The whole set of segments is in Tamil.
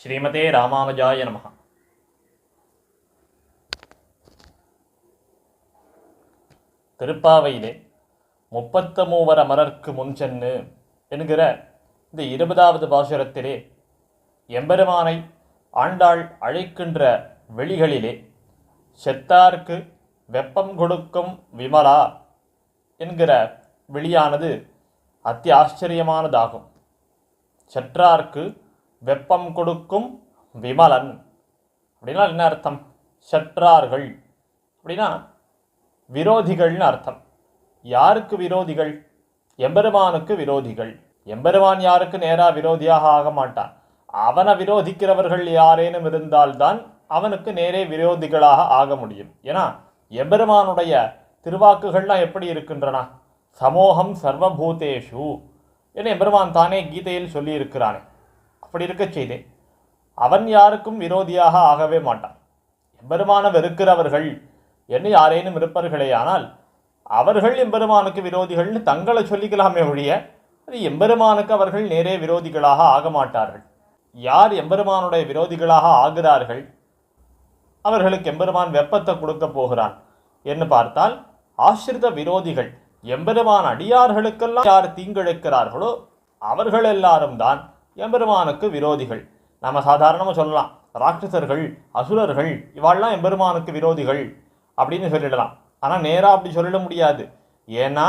ஸ்ரீமதே ராமானுஜாய நமः. திருப்பாவையிலே முப்பத்த மூவர் அமரர்க்கு முன் சென்னு என்கிற இந்த இருபதாவது பாசுரத்திலே எம்பெருமானை ஆண்டாள் அழைக்கின்ற வெளிகளிலே செத்தார்க்கு வெப்பம் கொடுக்கும் விமலா என்கிற வெளியானது அத்தி ஆச்சரியமானதாகும் செற்றார்க்கு வெப்பம் கொடுக்கும் விமலன். அப்படின்னா என்ன அர்த்தம்? செற்றார்கள் அப்படின்னா விரோதிகள்னு அர்த்தம். யாருக்கு விரோதிகள்? எம்பெருமானுக்கு விரோதிகள். எம்பெருமான் யாருக்கு நேராக விரோதியாக ஆக மாட்டான்? அவனை விரோதிக்கிறவர்கள் யாரேனும் இருந்தால்தான் அவனுக்கு நேரே விரோதிகளாக ஆக முடியும். ஏன்னா எம்பெருமானுடைய திருவாக்குகள்லாம் எப்படி இருக்கின்றன? சமோகம் சர்வபூதேஷு. என எம்பெருமான் தானே கீதையில் சொல்லியிருக்கிறானே. அப்படி இருக்கச் செய்தேன் அவன் யாருக்கும் விரோதியாக ஆகவே மாட்டான். எம்பெருமான வெறுக்கிறவர்கள் என்று யாரேனும் இருப்பார்களே ஆனால் அவர்கள் எம்பெருமானுக்கு விரோதிகள்னு தங்களை சொல்லிக்கலாமே ஒழிய அது எம்பெருமானுக்கு அவர்கள் நேரே விரோதிகளாக ஆக மாட்டார்கள். யார் எம்பெருமானுடைய விரோதிகளாக ஆகிறார்கள்? அவர்களுக்கு எம்பெருமான் வெப்பத்தை கொடுக்க போகிறான் என்று பார்த்தால் ஆசிரித விரோதிகள் எம்பெருமான் அடியார்களுக்கெல்லாம் யார் தீங்கிழைக்கிறார்களோ அவர்கள் எல்லாரும் தான் எம்பெருமானுக்கு விரோதிகள். நம்ம சாதாரணமாக சொல்லலாம். ராட்சசர்கள் அசுரர்கள் இவாள்லாம் எம்பெருமானுக்கு விரோதிகள் அப்படின்னு சொல்லிடலாம். ஆனால் நேராக அப்படி சொல்லிட முடியாது. ஏன்னா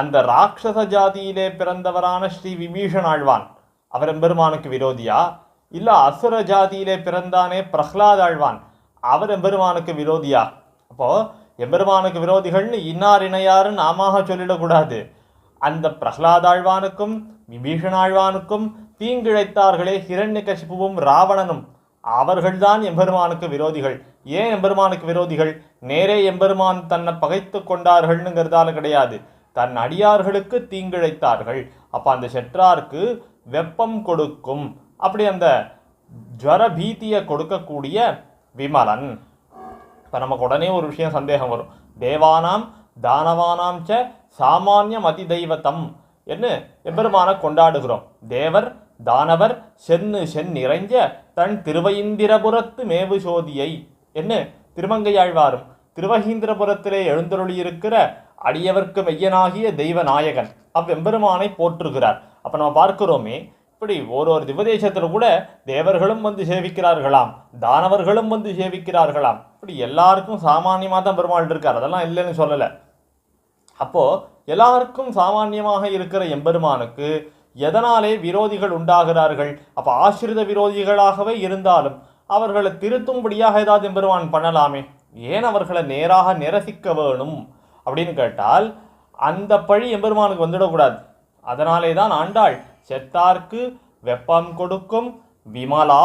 அந்த ராட்சச ஜாதியிலே பிறந்தவரான ஸ்ரீ விபீஷன் ஆழ்வான் அவர் எம்பெருமானுக்கு விரோதியா? இல்லை அசுர ஜாதியிலே பிறந்தானே பிரஹ்லாத் ஆழ்வான் அவர் எம்பெருமானுக்கு விரோதியா? அப்போது எம்பெருமானுக்கு விரோதிகள்னு இன்னார் இணையாருன்னு நாமாக சொல்லிடக்கூடாது. அந்த பிரஹ்லாதாழ்வானுக்கும் விபீஷணாழ்வானுக்கும் தீங்கிழைத்தார்களே ஹிரண்யகசிப்புவும் ராவணனும். அவர்கள்தான் எம்பெருமானுக்கு விரோதிகள். ஏன் எம்பெருமானுக்கு விரோதிகள்? நேரே எம்பெருமான் தன்னை பகைத்து கொண்டார்கள்னுங்கிறதால கிடையாது. தன் அடியார்களுக்கு தீங்கிழைத்தார்கள். அப்போ அந்த செற்றார்க்கு வெப்பம் கொடுக்கும். அப்படி அந்த ஜுவர பீதியை கொடுக்கக்கூடிய விமலன். இப்போ நமக்கு உடனே ஒரு விஷயம் சந்தேகம் வரும். தேவானாம் தானவானாம் ச சாமானியம் அதிதெய்வத்தம் என்று எம்பெருமானை கொண்டாடுகிறோம். தேவர் தானவர் சென்னு சென் நிறைஞ்ச தன் திருவயிந்திரபுரத்து மேவு சோதியை. என்ன? திருமங்கையாழ்வாரும் திருவகீந்திரபுரத்திலே எழுந்தருளியிருக்கிற அடியவர்க்கு மெய்யனாகிய தெய்வ நாயகன் அவ்வெம்பெருமானை போற்றுகிறார். அப்போ நம்ம பார்க்கிறோமே இப்படி ஒரு ஒரு திவதேசத்தில் கூட தேவர்களும் வந்து சேவிக்கிறார்களாம் தானவர்களும் வந்து சேவிக்கிறார்களாம். இப்படி எல்லாருக்கும் சாமானியமாக தான் பெருமாள் இருக்கார். அதெல்லாம் இல்லைன்னு சொல்லலை. அப்போது எல்லாருக்கும் சாமானியமாக இருக்கிற எம்பெருமானுக்கு எதனாலே விரோதிகள் உண்டாகிறார்கள்? அப்போ ஆசிரித விரோதிகளாகவே இருந்தாலும் அவர்களை திருத்தும்படியாக ஏதாவது எம்பெருமான் பண்ணலாமே? ஏன் அவர்களை நேராக நிரசிக்க வேணும்? அப்படின்னு கேட்டால் அந்த பழி எம்பெருமானுக்கு வந்துடக்கூடாது. அதனாலே தான் ஆண்டாள் செத்தார்க்கு வெப்பம் கொடுக்கும் விமலா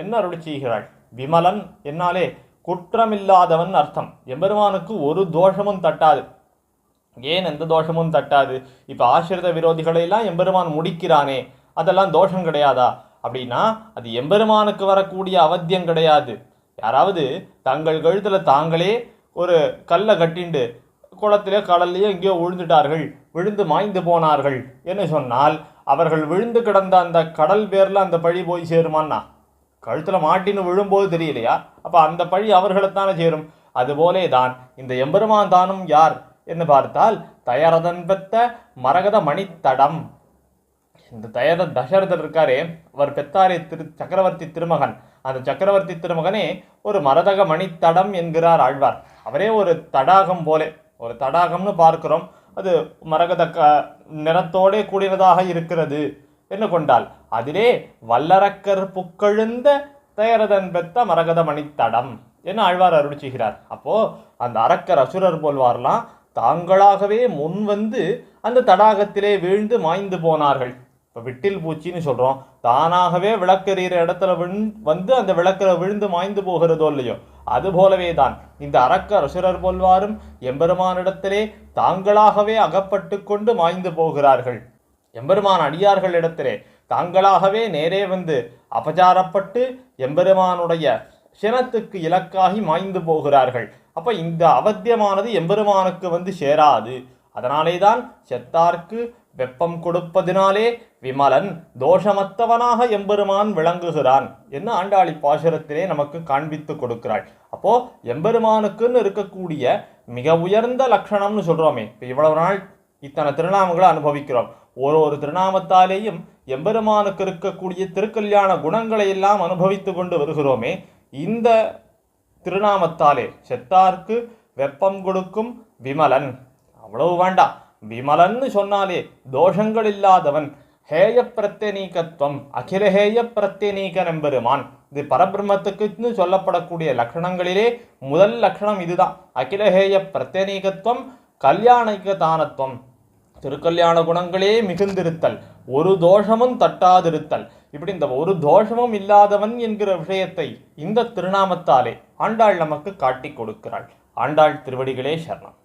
என்ன அருள் செய்கிறாள்? விமலன் என்னாலே குற்றமில்லாதவன் அர்த்தம். எம்பெருமானுக்கு ஒரு தோஷமும் தட்டாது. ஏன் எந்த தோஷமும் தட்டாது? இப்போ ஆசிரித விரோதிகளை எல்லாம் எம்பெருமான் முடிக்கிறானே அதெல்லாம் தோஷம் கிடையாதா? அப்படின்னா அது எம்பெருமானுக்கு வரக்கூடிய அவத்தியம் கிடையாது. யாராவது தங்கள் கழுத்தில் தாங்களே ஒரு கல்லை கட்டிண்டு குளத்திலே கடல்லையோ எங்கேயோ விழுந்துட்டார்கள் விழுந்து மாய்ந்து போனார்கள் என்று சொன்னால் அவர்கள் விழுந்து கிடந்த அந்த கடல் பேரில் அந்த பழி போய் சேருமான்னா? கழுத்தில் மாட்டின்னு விழும்போது தெரியலையா? அப்போ அந்த பழி அவர்களைத்தானே சேரும். அதுபோலே தான் இந்த எம்பெருமான் தானும் யார்? என்று பார்த்தால் தயரதன்பெத்த மரகத மணித்தடம் இந்த தயர தசரதர் இருக்காரே அவர் பெத்தாரே திரு சக்கரவர்த்தி திருமகன். அந்த சக்கரவர்த்தி திருமகனே ஒரு மரதக மணித்தடம் என்கிறார் ஆழ்வார். அவரே ஒரு தடாகம் போலே ஒரு தடாகம்னு பார்க்கிறோம். அது மரகத க நிறத்தோடே கூடினதாக இருக்கிறது என்று கொண்டால் அதிலே வல்லரக்கர் புக்கெழுந்த தயரதன் பெத்த மரகத மணித்தடம் என்ன ஆழ்வார் அருள் செய்கிறார். அப்போது அந்த அரக்கர் அசுரர் போல்வார்லாம் தாங்களாகவே முன் வந்து அந்த தடாகத்திலே வீழ்ந்து மாய்ந்து போனார்கள். இப்போ விட்டில் பூச்சின்னு சொல்கிறோம் தானாகவே விளக்கெறிகிற இடத்துல விண் வந்து அந்த விளக்கில் விழுந்து மாய்ந்து போகிறதோ இல்லையோ? அது போலவே தான். இந்த அரக்க அரசுரர் போல்வாரும் எம்பெருமானிடத்திலே தாங்களாகவே அகப்பட்டு கொண்டு மாய்ந்து போகிறார்கள். எம்பெருமான் அடியார்களிடத்திலே தாங்களாகவே நேரே வந்து அபச்சாரப்பட்டு எம்பெருமானுடைய சினத்துக்கு இலக்காகி மாய்ந்து போகிறார்கள். அப்ப இந்த அவத்தியமானது எம்பெருமானுக்கு வந்து சேராது. அதனாலே தான் செத்தார்க்கு வெப்பம் கொடுப்பதினாலே விமலன் தோஷமத்தவனாக எம்பெருமான் விளங்குகிறான் என்ன ஆண்டாளி பாசுரத்திலே நமக்கு காண்பித்து கொடுக்கிறாள். அப்போ எம்பெருமானுக்குன்னு இருக்கக்கூடிய மிக உயர்ந்த லட்சணம்னு சொல்றோமே. இப்போ இவ்வளவு நாள் இத்தனை திருநாமங்களை அனுபவிக்கிறோம். ஒரு ஒரு திருநாமத்தாலேயும் எம்பெருமானுக்கு இருக்கக்கூடிய திருக்கல்யாண குணங்களை எல்லாம் அனுபவித்து கொண்டு வருகிறோமே. இந்த திருநாமத்தாலே செத்தார்க்கு வெப்பம் கொடுக்கும் விமலன். அவ்வளவு வேண்டாம் விமலன்னு சொன்னாலே தோஷங்கள் இல்லாதவன் ஹேய பிரத்யநீகத்துவம் அகிலஹேய பிரத்யநீகன் எம்பெருமான் இது பரபிரம்மத்துக்குன்னு சொல்லப்படக்கூடிய லக்ஷணங்களிலே முதல் லக்ஷணம் இதுதான். அகிலஹேய பிரத்யநீகத்துவம் கல்யாணிக தானத்துவம் திருக்கல்யாண குணங்களே மிகுந்திருத்தல். ஒரு தோஷமும் தட்டாதிருத்தல். இப்படி இந்த ஒரு தோஷமும் இல்லாதவன் என்கிற விஷயத்தை இந்த திருநாமத்தாலே ஆண்டாள் நமக்கு காட்டிக் கொடுக்கிறாள். ஆண்டாள் திருவடிகளே சரணம்.